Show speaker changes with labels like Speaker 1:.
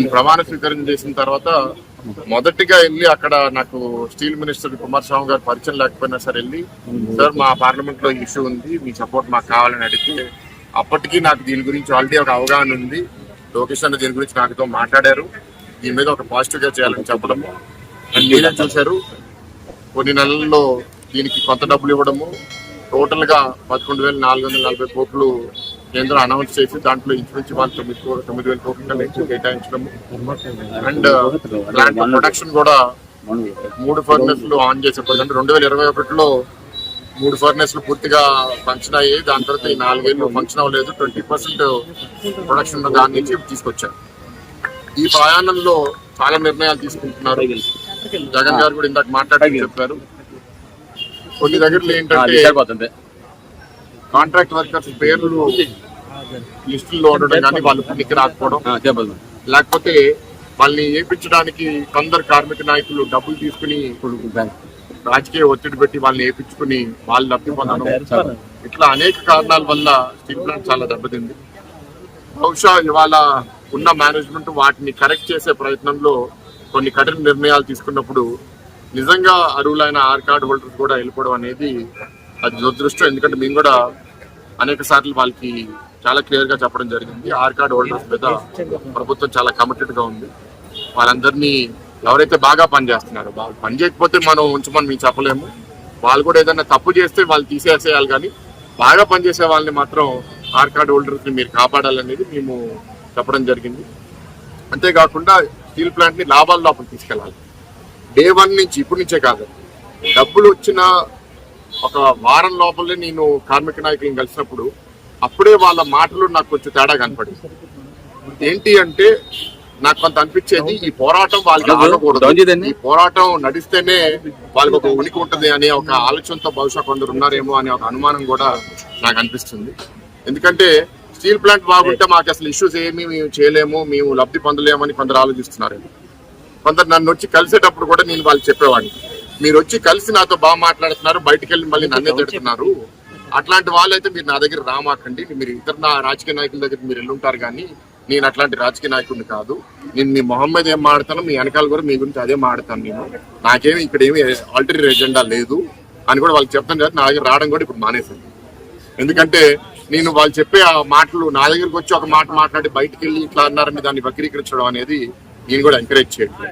Speaker 1: ఈ ప్రమాణ స్వీకారం చేసిన తర్వాత మొదటిగా వెళ్ళి అక్కడ నాకు స్టీల్ మినిస్టర్ కుమారస్వామి గారు పరిచయం లేకపోయినా సరే వెళ్ళి సార్ మా పార్లమెంట్లో ఇష్యూ ఉంది మీ సపోర్ట్ మాకు కావాలని అడిగితే అప్పటికి నాకు దీని గురించి ఆల్రెడీ ఒక అవగాహన ఉంది. లోకేష్ అన్న దీని గురించి నాకుతో మాట్లాడారు. దీని మీద ఒక పాజిటివ్గా చేయాలని చెప్పడము. అండ్ మీరే చూశారు. కొన్ని నెలల్లో దీనికి కొంత డబ్బులు ఇవ్వడము. టోటల్గా పదకొండు వేల నాలుగు వందల నలభై కోట్లు కేంద్రం అనౌన్స్ చేసి దాంట్లో ఇంచుమించు వాళ్ళు తొమ్మిది కో- తొమ్మిది వేల కోట్ల కన్నా ఎక్కువ కేటాయించడము. అండ్ ప్లాంట్ ప్రొడక్షన్ కూడా మూడు ఫర్నెస్లు ఆన్ చేసే అంటే రెండు వేల ఇరవై ఒకటిలో మూడు ఫర్నెస్లు పూర్తిగా ఫంక్షన్ అయ్యాయి. దాని తర్వాత ఈ నాలుగేళ్ళు ఫంక్షన్ అవ్వలేదు. ట్వంటీ పర్సెంట్ ప్రొడక్షన్ దాని నుంచి తీసుకొచ్చారు. ఈ ప్రయాణంలో చాలా నిర్ణయాలు తీసుకుంటున్నారు. జగన్ గారు కూడా ఇందాక మాట్లాడి చెప్పారు. కొన్ని దగ్గరలో ఏంటంటే కాంట్రాక్ట్ వర్కర్స్ పేర్లు లిస్టుల్లో ఉండడం కానీ వాళ్ళు పనికి రాకపోవడం. లేకపోతే వాళ్ళని ఏపించడానికి కొందరు కార్మిక నాయకులు డబ్బులు తీసుకుని రాజకీయ ఒత్తిడి పెట్టి వాళ్ళని ఏపించుకుని వాళ్ళు లబ్ధి పొందడం. ఇట్లా అనేక కారణాల వల్ల స్టీల్ ప్లాంట్ చాలా దెబ్బతింది. బహుశా ఇవాళ ఉన్న మేనేజ్మెంట్ వాటిని కరెక్ట్ చేసే ప్రయత్నంలో కొన్ని కఠిన నిర్ణయాలు తీసుకున్నప్పుడు నిజంగా అర్హులైన ఆర్ కార్డ్ హోల్డర్స్ కూడా వెళ్ళిపోవడం అనేది అది దురదృష్టం. ఎందుకంటే మేము కూడా అనేక సార్లు వాళ్ళకి చాలా క్లియర్గా చెప్పడం జరిగింది. ఆర్ కార్డ్ హోల్డర్స్ మీద ప్రభుత్వం చాలా కమిటెడ్గా ఉంది. వాళ్ళందరినీ ఎవరైతే బాగా పనిచేస్తున్నారో వాళ్ళు పని చేయకపోతే మనం ఉంచమని మేము చెప్పలేము. వాళ్ళు కూడా ఏదైనా తప్పు చేస్తే వాళ్ళు తీసేసేయాలి కానీ బాగా పనిచేసే వాళ్ళని మాత్రం ఆర్ కార్డ్ హోల్డర్స్ని మీరు కాపాడాలనేది మేము చెప్పడం జరిగింది. అంతేకాకుండా స్టీల్ ప్లాంట్ని లాభాల లోపల తీసుకెళ్ళాలి. డే వన్ నుంచి ఇప్పటి నుంచే కాదు. డబ్బులు వచ్చిన ఒక వారం లోపలే నేను కార్మిక నాయకులను కలిసినప్పుడు అప్పుడే వాళ్ళ మాటలు నాకు కొంచెం తేడా కనపడింది. ఏంటి అంటే నాకు కొంత అనిపించేది ఈ పోరాటం వాళ్ళకి ఆగకూడదు
Speaker 2: చేయదండి.
Speaker 1: ఈ పోరాటం నడిస్తేనే వాళ్ళకి ఒక ఉనికి ఉంటుంది అనే ఒక ఆలోచనతో బహుశా కొందరు ఉన్నారేమో అనే ఒక అనుమానం కూడా నాకు అనిపిస్తుంది. ఎందుకంటే స్టీల్ ప్లాంట్ బాగుంటే మాకు అసలు ఇష్యూస్ ఏమీ మేము చేయలేము మేము లబ్ధి పొందలేమని కొందరు ఆలోచిస్తున్నారు. కొందరు నన్ను వచ్చి కలిసేటప్పుడు కూడా నేను వాళ్ళు చెప్పేవాడిని. మీరు వచ్చి కలిసి నాతో బాగా మాట్లాడుతున్నారు బయటికి వెళ్ళి మళ్ళీ నన్నే తిడుతున్నారు. అట్లాంటి వాళ్ళైతే మీరు నా దగ్గర రామాకండి. మీరు ఇతర నా రాజకీయ నాయకుల దగ్గర మీరు వెళ్ళుంటారు కానీ నేను అట్లాంటి రాజకీయ నాయకుడిని కాదు. నేను మీ మొహమ్మద్ ఏం మాడతాను మీ వెనకాల కూడా మీ గురించి అదే మాడతాను నేను. నాకేమి ఇక్కడ ఏమి ఆల్టరీ ఎజెండా లేదు అని కూడా వాళ్ళు చెప్తాను కదా నా దగ్గర రావడం కూడా ఇప్పుడు మానేసింది ఎందుకంటే నేను వాళ్ళు చెప్పే ఆ మాటలు నా దగ్గరికి వచ్చి ఒక మాట మాట్లాడి బయటకు వెళ్ళి ఇట్లా అన్నారని దాన్ని వక్రీకరించడం అనేది నేను కూడా ఎంకరేజ్ చేయట్లేదు.